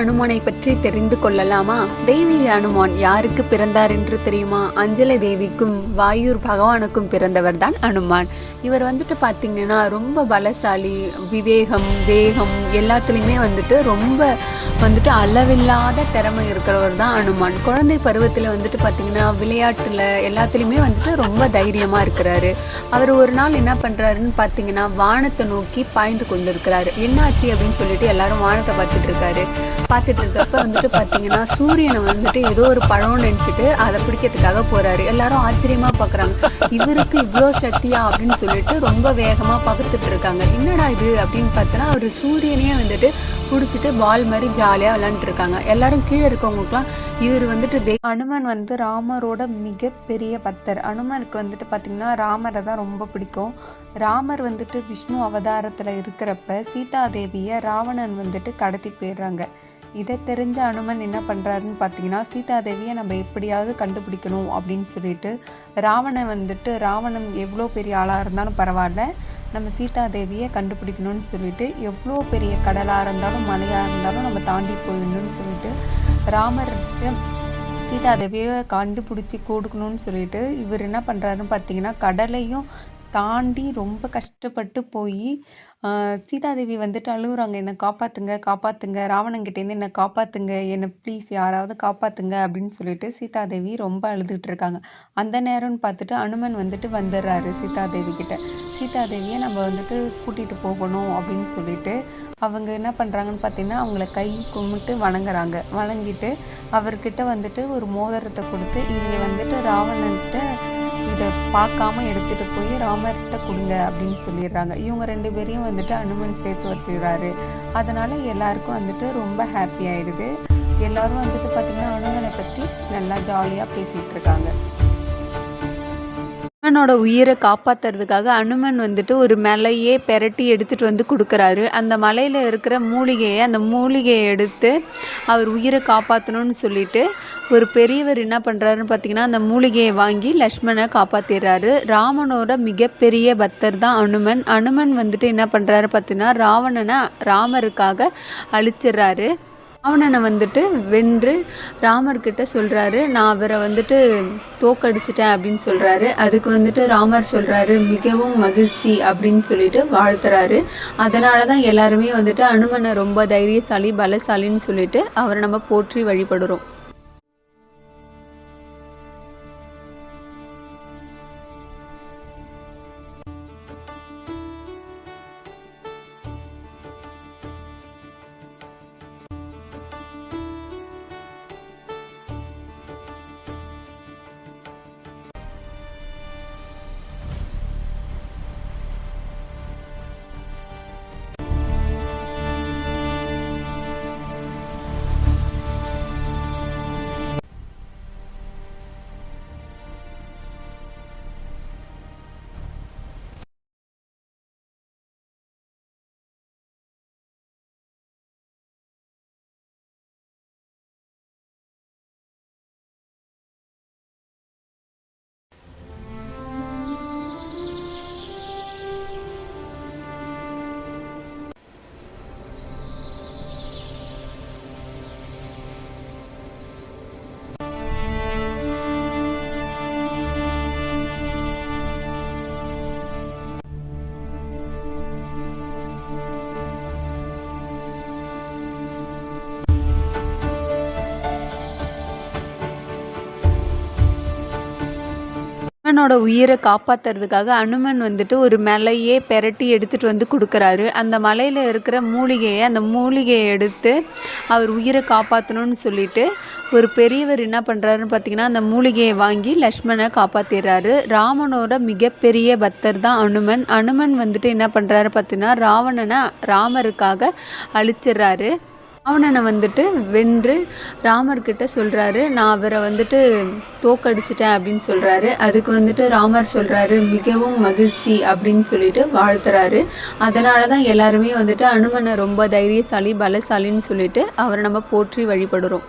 அனுமானை பற்றி தெரிந்து கொள்ளலாமா? தெய்வீக அனுமான் யாருக்கு பிறந்தார் என்று தெரியுமா? அஞ்சலை தேவிக்கும் வாயூர் பகவானுக்கும் பிறந்தவர் தான் அனுமான். இவர் வந்துட்டு பார்த்தீங்கன்னா ரொம்ப பலசாலி விவேகம் வேகம் எல்லாத்துலேயுமே வந்துட்டு ரொம்ப வந்துட்டு அளவில்லாத திறமை இருக்கிறவர் தான் அனுமான். குழந்தை பருவத்தில் வந்துட்டு பார்த்தீங்கன்னா விளையாட்டில் எல்லாத்துலேயுமே வந்துட்டு ரொம்ப தைரியமாக இருக்கிறாரு. அவர் ஒரு நாள் என்ன பண்ணுறாருன்னு பார்த்தீங்கன்னா வானத்தை நோக்கி பாய்ந்து கொண்டு இருக்கிறாரு என்னாச்சு அப்படின்னு சொல்லிட்டு எல்லாரும் வானத்தை பார்த்துட்டு இருக்காரு. பார்த்துட்டு இருக்கப்ப வந்துட்டு பார்த்தீங்கன்னா சூரியனை வந்துட்டு ஏதோ ஒரு பழம் நினச்சிட்டு அதை பிடிக்கிறதுக்காக போகிறாரு எல்லாரும் ஆச்சரியமாக பார்க்குறாங்க இவருக்கு இவ்வளோ சக்தியா அப்படின்னு சொல்லிட்டு ரொம்ப வேகமாக பார்த்துட்டு இருக்காங்க. என்னடா இது அப்படின்னு பார்த்தோன்னா அவர் சூரியனையே வந்துட்டு பிடிச்சிட்டு பால் மாதிரி ஜாலியாக விளாண்டுருக்காங்க எல்லாரும் கீழே இருக்கவங்களுக்குலாம் இவர் வந்துட்டு தெய் அனுமன் வந்து ராமரோட மிகப்பெரிய பக்தர். அனுமனுக்கு வந்துட்டு பார்த்திங்கன்னா ராமரை தான் ரொம்ப பிடிக்கும். ராமர் வந்துட்டு விஷ்ணு அவதாரத்தில் இருக்கிறப்ப சீதாதேவியை ராவணன் வந்துட்டு கடத்தி போயிடுறாங்க. இதை தெரிஞ்ச அனுமன் என்ன பண்ணுறாருன்னு பார்த்தீங்கன்னா சீதாதேவியை நம்ம எப்படியாவது கண்டுபிடிக்கணும் அப்படின்னு சொல்லிட்டு ராவணன் வந்துட்டு ராவணன் எவ்வளோ பெரிய ஆளாக இருந்தாலும் பரவாயில்ல. நம்ம சீதா தேவியை கண்டுபிடிக்கணும்னு சொல்லிட்டு எவ்வளோ பெரிய கடலாக இருந்தாலும் மலையாக இருந்தாலும் நம்ம தாண்டி போயிடணும்னு சொல்லிட்டு ராமர்கிட்ட சீதாதேவியை கண்டுபிடிச்சி கொடுக்கணும்னு சொல்லிட்டு இவர் என்ன பண்ணுறாருன்னு பார்த்தீங்கன்னா கடலையும் தாண்டி ரொம்ப கஷ்டப்பட்டு போய் சீதாதேவி வந்துட்டு அழுகுறாங்க என்னை காப்பாற்றுங்க காப்பாற்றுங்க ராவணங்கிட்டேருந்து என்னை காப்பாற்றுங்க என்னை ப்ளீஸ் யாராவது காப்பாற்றுங்க அப்படின்னு சொல்லிட்டு சீதாதேவி ரொம்ப அழுதுகிட்டு இருக்காங்க. அந்த நேரம்னு பார்த்துட்டு அனுமன் வந்துட்டு வந்துடுறாரு சீதாதேவி கிட்ட. சீதாதேவியை நம்ம வந்துட்டு கூட்டிகிட்டு போகணும். அப்படின்னு சொல்லிட்டு அவங்க என்ன பண்ணுறாங்கன்னு பார்த்தீங்கன்னா அவங்கள கை கும்பிட்டு வணங்குறாங்க. வணங்கிட்டு அவர்கிட்ட வந்துட்டு ஒரு மோதிரத்தை கொடுத்து இங்கே வந்துட்டு ராவணன்கிட்ட அதை பார்க்காம எடுத்துகிட்டு போய் ராமர்கிட்ட கொடுங்க அப்படின்னு சொல்லிடுறாங்க. இவங்க ரெண்டு பேரையும் வந்துட்டு அனுமன் சேர்த்து வச்சுக்கிறாரு அதனால் எல்லாருக்கும் வந்துட்டு ரொம்ப ஹாப்பி ஆயிடுது. எல்லாரும் வந்துட்டு பார்த்திங்கன்னா அனுமனை பற்றி நல்லா ஜாலியாக பேசிகிட்டு இருக்காங்க. அனுமனோட உயிரை காப்பாத்துறதுக்காக அனுமன் வந்துட்டு ஒரு மலையே பெரட்டி எடுத்துட்டு வந்து கொடுக்குறாரு. அந்த மலையில் இருக்கிற மூலிகையை அந்த மூலிகையை எடுத்து அவர் உயிரை காப்பாற்றணும்னு சொல்லிட்டு ஒரு பெரியவர் என்ன பண்ணுறாருன்னு பார்த்தீங்கன்னா அந்த மூலிகையை வாங்கி லக்ஷ்மணை காப்பாற்றிடுறாரு ராமனோட மிகப்பெரிய பக்தர் தான் அனுமன். அனுமன் வந்துட்டு என்ன பண்ணுறாரு பார்த்தீங்கன்னா ராவணனை ராமருக்காக அழிச்சிடுறாரு ராவணனை வந்துட்டு வென்று ராமர்கிட்ட சொல்கிறாரு நான் அவரை வந்துட்டு தோக்கடிச்சிட்டேன் அப்படின்னு சொல்கிறாரு அதுக்கு வந்துட்டு ராமர் சொல்கிறாரு மிகவும் மகிழ்ச்சி அப்படின்னு சொல்லிட்டு வாழ்த்துறாரு. அதனால தான் எல்லாருமே வந்துட்டு அனுமனை ரொம்ப தைரியசாலி பலசாலின்னு சொல்லிட்டு அவரை நம்ம போற்றி வழிபடுறோம். அனுமனோட உயிரை காப்பாத்துறதுக்காக அனுமன் வந்துட்டு ஒரு மலையே பெரட்டி எடுத்துகிட்டு வந்து கொடுக்குறாரு. அந்த மலையில் இருக்கிற மூலிகையை அந்த மூலிகையை எடுத்து அவர் உயிரை காப்பாற்றணும்னு சொல்லிட்டு ஒரு பெரியவர் என்ன பண்ணுறாருன்னு பார்த்தீங்கன்னா அந்த மூலிகையை வாங்கி லக்ஷ்மணை காப்பாற்றிடுறாரு ராமனோட மிகப்பெரிய பக்தர் தான் அனுமன். அனுமன் வந்துட்டு என்ன பண்ணுறாரு பார்த்தீங்கன்னா ராவணனை ராமருக்காக அழிச்சிடுறாரு. ராவணனை வந்துட்டு வென்று ராமர்கிட்ட சொல்கிறாரு நான் அவரை வந்துட்டு தோக்கடிச்சிட்டேன் அப்படின்னு சொல்கிறாரு அதுக்கு வந்துட்டு ராமர் சொல்கிறாரு மிகவும் மகிழ்ச்சி அப்படின்னு சொல்லிட்டு வாழ்த்துறாரு. அதனால தான் எல்லாருமே வந்துட்டு அனுமனை ரொம்ப தைரியசாலி பலசாலின்னு சொல்லிட்டு அவரை நம்ம போற்றி வழிபடுறோம்.